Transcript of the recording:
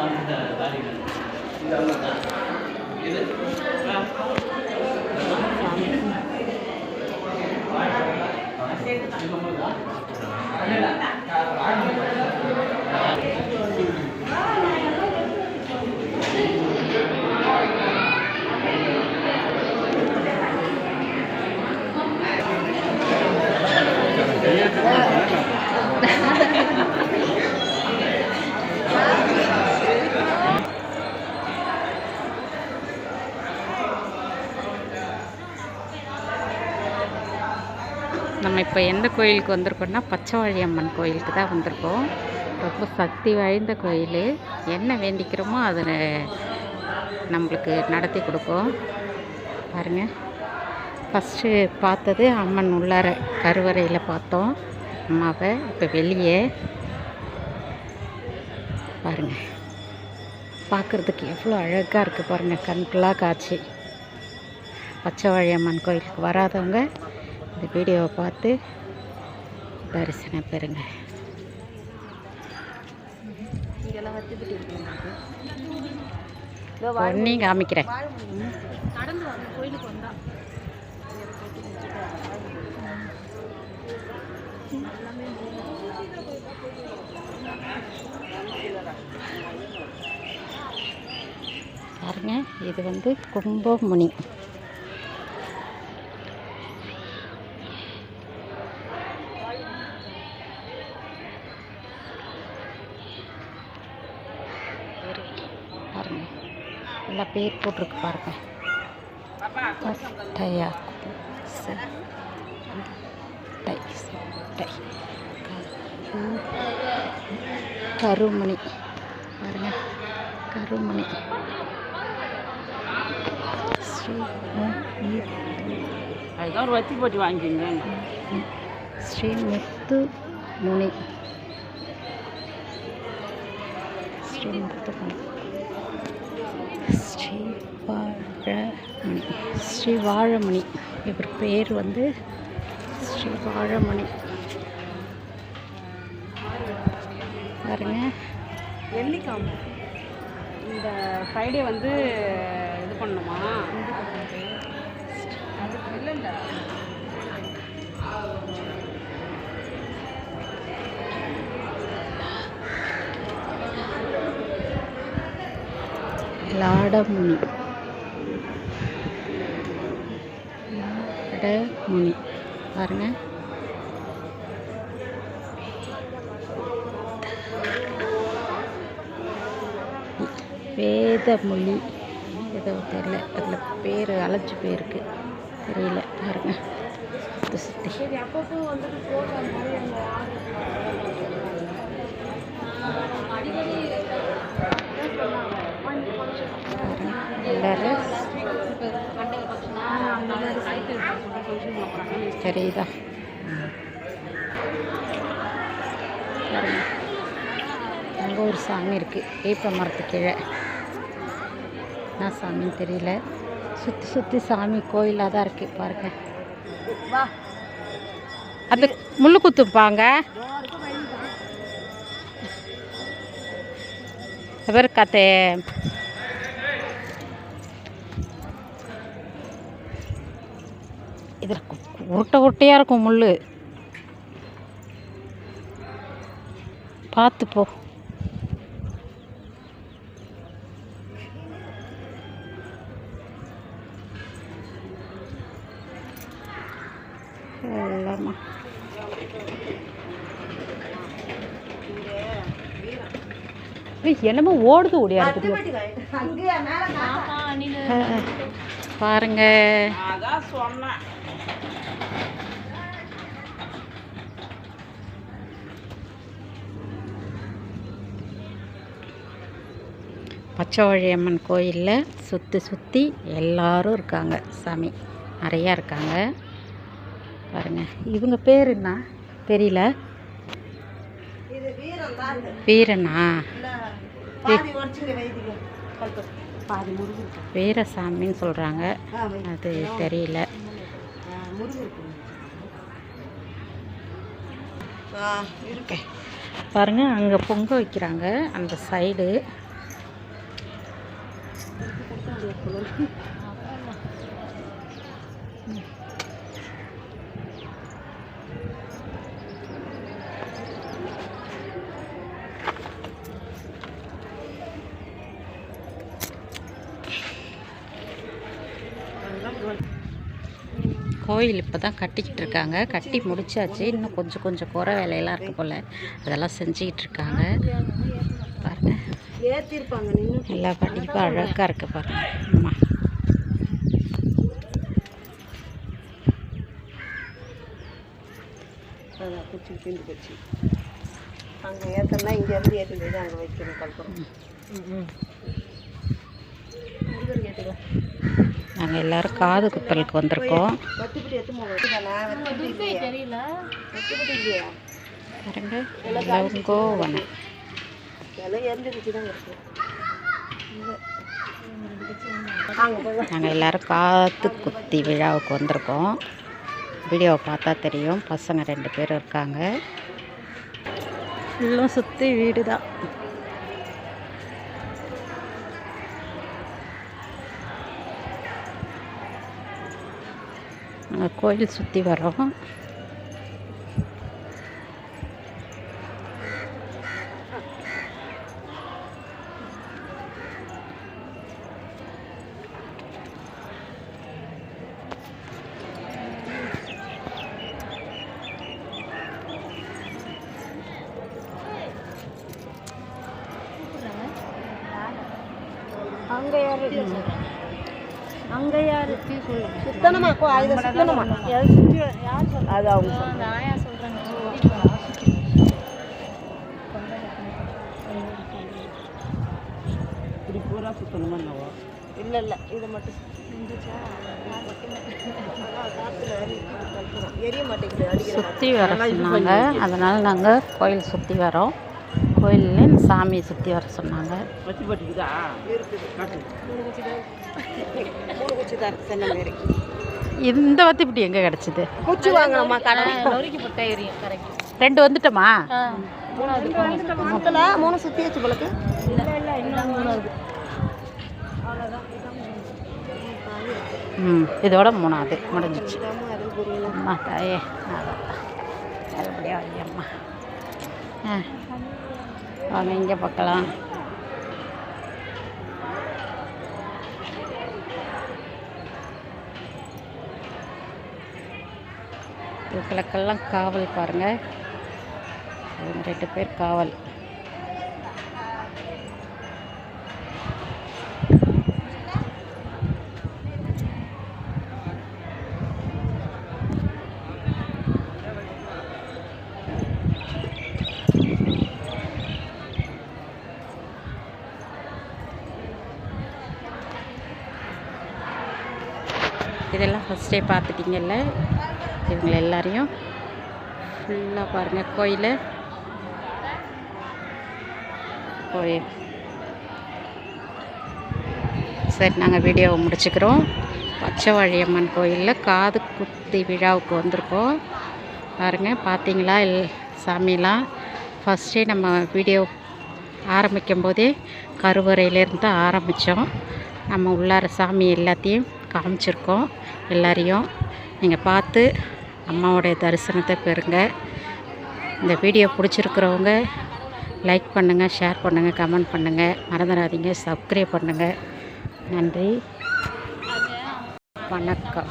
சார்ந்த காரியங்கள் இது இல்லை நம்ம இப்போ எந்த கோயிலுக்கு வந்திருக்கோம்னா பச்சைவாழி அம்மன் கோயிலுக்கு தான் வந்திருக்கோம். ரொம்ப சக்தி வாய்ந்த கோயில். என்ன வேண்டிக்கிறோமோ அதை நம்மளுக்கு நடத்தி கொடுக்கும் பாருங்கள் ஃபஸ்ட்டு பார்த்தது அம்மன் உள்ளார கருவறையில் பார்த்தோம். அம்மாவை இப்போ வெளியே பாருங்கள் பார்க்குறதுக்கு எவ்வளோ அழகாக இருக்குது பாருங்கள் கண்களாக காட்சி. பச்சைவாழி அம்மன் கோயிலுக்கு வராதவங்க இந்த வீடியோவை பார்த்து தரிசனம் பெறுங்க. ஒன்னி காமிக்கிறேன். பாருங்க இது வந்து கும்பமுனி பேர் போட்டிருக்கு பாருங்க. டயா டை டை கருமணி. பாருங்க. கருமணி. ஸ்ரீ அதுதான் ஒரு வத்தி போட்டு வாங்கிக்கோங்க. ஸ்ரீ முத்து முனி. ஸ்ரீ முத்து முனி. ஸ்ரீ வாழமணி ஸ்ரீ வாழமணி இவர் பேர் வந்து ஸ்ரீ வாழமணி பாருங்க. வெள்ளிக்கிழமை. இந்த ஃப்ரைடே வந்து இது பண்ணணுமா? அதுக்கு இல்லை லாடமுனி. லாடமுனி. பாருங்க. வேதமொழி. ஏதோ தெரியல. அதில் பேர் அழைச்சி போயிருக்கு. தெரியல. பாருங்க. சுற்றி அப்பப்போ அடிக்கடி அந்த போகிறாங்க தெரியுதா அங்கே ஒரு சாமி இருக்குது வேப்ப மரத்து கீழே. என்ன சாமின்னு தெரியல. சுற்றி சுற்றி சாமி கோயிலாக தான் இருக்குது பாருங்க. வா. அது முள்ளு குத்துப்பாங்க. பேர் கத்தே. இதில் உருட்டை உருட்டையாக இருக்கும் முள் பார்த்து போ. எல்லாமா. என்னமோ ஓடுது ஓடியாடுது பாருங்க. அதான் சொன்னேன். கோயிலில் சுற்றி சுற்றி எல்லோரும் இருக்காங்க. சாமி நிறையா இருக்காங்க. பாருங்கள் இவங்க பேர் என்ன? தெரியல. வீரனா பாதி முருகன் வீரசாமின்னு சொல்கிறாங்க. அது தெரியல. ஆ, முருகன் கோயில். ஆ இருக்கு. பாருங்க அங்கே பொங்க வைக்கிறாங்க அந்த சைடு கோயில் இப்போ தான் கட்டிக்கிட்டு இருக்காங்க. கட்டி முடிச்சாச்சு. இன்னும் கொஞ்சம் கொஞ்சம் குறை வேலையெல்லாம் இருக்கு போல். அதெல்லாம் செஞ்சுக்கிட்டு இருக்காங்க. நின்று எல்லா படிப்பும் அழகாக இருக்கு பாருங்க. அம்மா. அதான் குச்சி பிந்து குச்சி. அங்கே ஏற்றனா இங்கே இருந்து ஏற்றி அங்கே வைக்கணும் கல்புரம் முருகன் ஏற்றுக்கோ நாங்கள் எல்லாரும் காது குத்தலுக்கு வந்திருக்கோம். வத்திப்பட்டி பாருங்க லவங்கோவனம் நாங்கள் எல்லாரும் காத்து குத்தி விழாவுக்கு வந்திருக்கோம். வீடியோவை பார்த்தா தெரியும் பசங்க ரெண்டு பேர் இருக்காங்க. ஃபுல்லும் சுற்றி வீடு தான் நாங்கள் கோயில் சுற்றி வரோம் அங்கே யாரும் அங்கே யாரு? சுத்தனமா கோ இது சுத்தனமா? அது அவங்க இப்படி பூரா சுத்தணுமா இல்லை இல்லை. இது மட்டும் சுற்றி வர சொன்னாங்க அதனால் நாங்கள் கோயில் சுற்றி வரோம் கோயிலில் சாமியை சுற்றி வர சொன்னாங்க. இந்த வத்திப்பட்டி எங்கே கிடச்சிது? குச்சி வாங்கலாமா ரெண்டு வந்துட்டோமா? மூணு சுத்தி வச்சு போலக்கு. ம் இதோட மூணாவது முடிஞ்சிச்சு. அம்மா தாயே நல்லபடியாக வையம்மா ஆ. வாங்க இங்கே பார்க்கலாம். இவங்களுக்கெல்லாம் காவல் பாருங்கள் ரெண்டு பேர் காவல். இதெல்லாம் ஃபஸ்ட்டே பார்த்துட்டிங்கல்ல? இவங்களை எல்லாரையும் ஃபுல்லாக பாருங்கள் கோயில். கோயில். சரி நாங்கள் வீடியோவை முடிச்சுக்கிறோம். பச்சைவாழியம்மன் கோயிலில் காது குத்தி விழாவுக்கு வந்திருக்கோம். பாருங்கள் பார்த்தீங்களா? எல் சாமிலாம் ஃபஸ்ட்டே நம்ம வீடியோ ஆரம்பிக்கும் போதே கருவறையிலேருந்து தான் ஆரம்பித்தோம் நம்ம உள்ளார சாமி எல்லாத்தையும் காமிச்சிருக்கோம் எல்லாரையும். நீங்கள் பார்த்து அம்மாவுடைய தரிசனத்தை பெறுங்க. இந்த வீடியோ பிடிச்சிருக்கிறவங்க லைக் பண்ணுங்கள் ஷேர் பண்ணுங்கள் கமெண்ட் பண்ணுங்கள் மறந்துடாதீங்க சப்ஸ்கிரைப் பண்ணுங்கள் நன்றி. வணக்கம்.